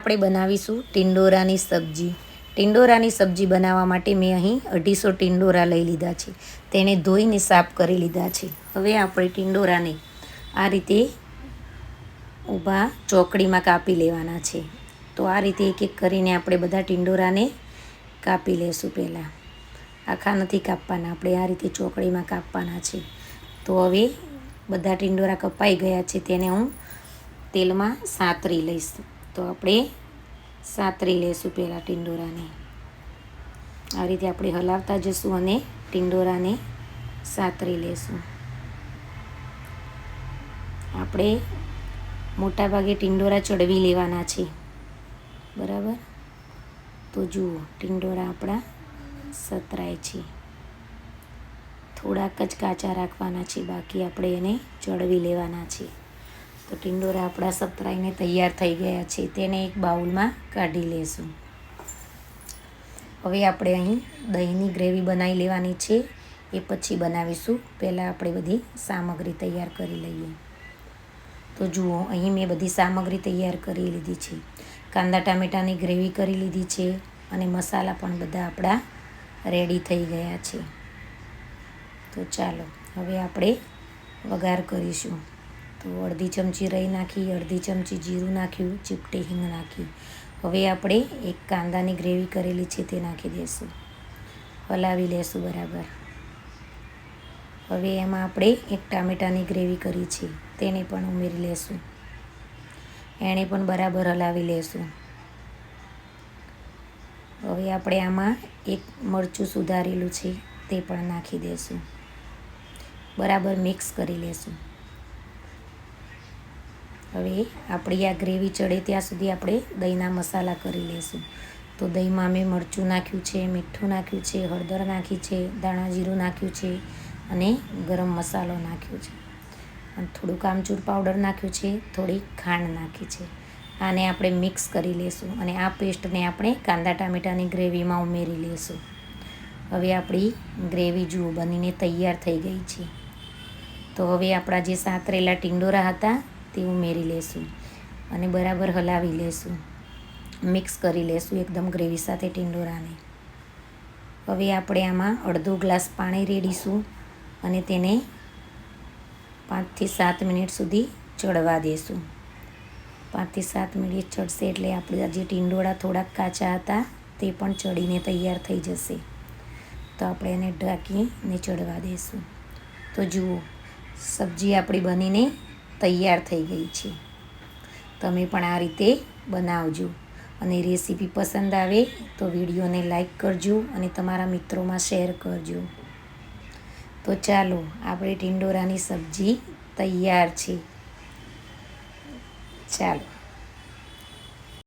આપણે બનાવીશું ટિંડોરાની સબ્જી. ટિંડોરાની સબ્જી બનાવવા માટે મેં અહીં અઢીસો ટિંડોરા લઈ લીધા છે. તેને ધોઈને સાફ કરી લીધા છે. હવે આપણે ટિંડોરાને આ રીતે ઊભા ચોકડીમાં કાપી લેવાના છે. તો આ રીતે એક એક કરીને આપણે બધા ટિંડોરાને કાપી લેશું પહેલાં. આખા નથી કાપવાના, આપણે આ રીતે ચોકડીમાં કાપવાના છે. તો હવે બધા ટિંડોરા કપાઈ ગયા છે, તેને હું તેલમાં સાતરી લઈશ. તો આપણે સાતરી લેશું પહેલાં ટિંડોરાને. આ રીતે આપણે હલાવતા જશું અને ટિંડોરાને સાતરી લેશું. આપણે મોટાભાગે ટિંડોરા ચડવી લેવાના છે. બરાબર? તો જુઓ, ટિંડોરા આપણા સતરાય છે. થોડાક જ કાચા રાખવાના છે, બાકી આપણે એને ચડવી લેવાના છે. તો ટિંડોરા આપણા સતરાઈને તૈયાર થઈ ગયા છે. તેને એક બાઉલમાં કાઢી લેશું. હવે આપણે અહીં દહીંની ગ્રેવી બનાવી લેવાની છે. એ પછી બનાવીશું. પહેલાં આપણે બધી સામગ્રી તૈયાર કરી લઈએ. તો જુઓ, અહીં મેં બધી સામગ્રી તૈયાર કરી લીધી છે. કાંદા ટામેટાની ગ્રેવી કરી લીધી છે અને મસાલા પણ બધા આપણા રેડી થઈ ગયા છે. તો ચાલો, હવે આપણે વઘાર કરીશું. તો અડધી ચમચી રહી નાખી, અડધી ચમચી જીરું નાખ્યું, ચીપટી હિંગ નાખી. હવે આપણે એક કાંદાની ગ્રેવી કરેલી છે તે નાખી દઈશું હલાવી લેશું બરાબર. હવે એમાં આપણે એક ટામેટાની ગ્રેવી કરી છે, તેને પણ ઉમેરી લેશું. એણે પણ બરાબર હલાવી લેશું. હવે આપણે આમાં એક મરચું સુધારેલું છે, તે પણ નાખી દઈશું બરાબર મિક્સ કરી લેશું. હવે આપણી આ ગ્રેવી ચડે ત્યાં સુધી આપણે દહીંના મસાલા કરી લેશું. તો દહીંમાં મેં મરચું નાખ્યું છે, મીઠું નાખ્યું છે, હળદર નાખી છે દાણા જીરું નાખ્યું છે અને ગરમ મસાલો નાખ્યો છે. અને થોડુંક આમચૂર પાવડર નાખ્યું છે થોડી ખાંડ નાખી છે. આને આપણે મિક્સ કરી લેશું અને આ પેસ્ટને આપણે કાંદા ટામેટાની ગ્રેવીમાં ઉમેરી લેશું. હવે આપણી ગ્રેવી જુઓ, બનીને તૈયાર થઈ ગઈ છે. તો હવે આપણા જે સાતરેલા ટિંડોરા હતા તે ઉમેરી લેશું અને બરાબર હલાવી લેશું. મિક્સ કરી લેશું એકદમ ગ્રેવી સાથે ટીંડોરાને. હવે આપણે આમાં અડધો ગ્લાસ પાણી રેડીશું અને તેને પાંચથી સાત મિનિટ સુધી ચડવા દેશું. પાંચથી સાત મિનિટ ચડશે એટલે આપણા જે ટીંડોળા થોડાક કાચા હતા તે પણ ચડીને તૈયાર થઈ જશે. તો આપણે એને ઢાંકીને ચડવા દઈશું તો જુઓ, સબ્જી આપણી બનીને તૈયાર થઈ ગઈ છે. તમે પણ આ રીતે બનાવજો. અને રેસીપી પસંદ આવે તો વિડીયોને લાઈક કરજો અને તમારા મિત્રોમાં શેર કરજો. તો ચાલો, આપણે ટિંડોરાની સબ્જી તૈયાર છે. ચાલો.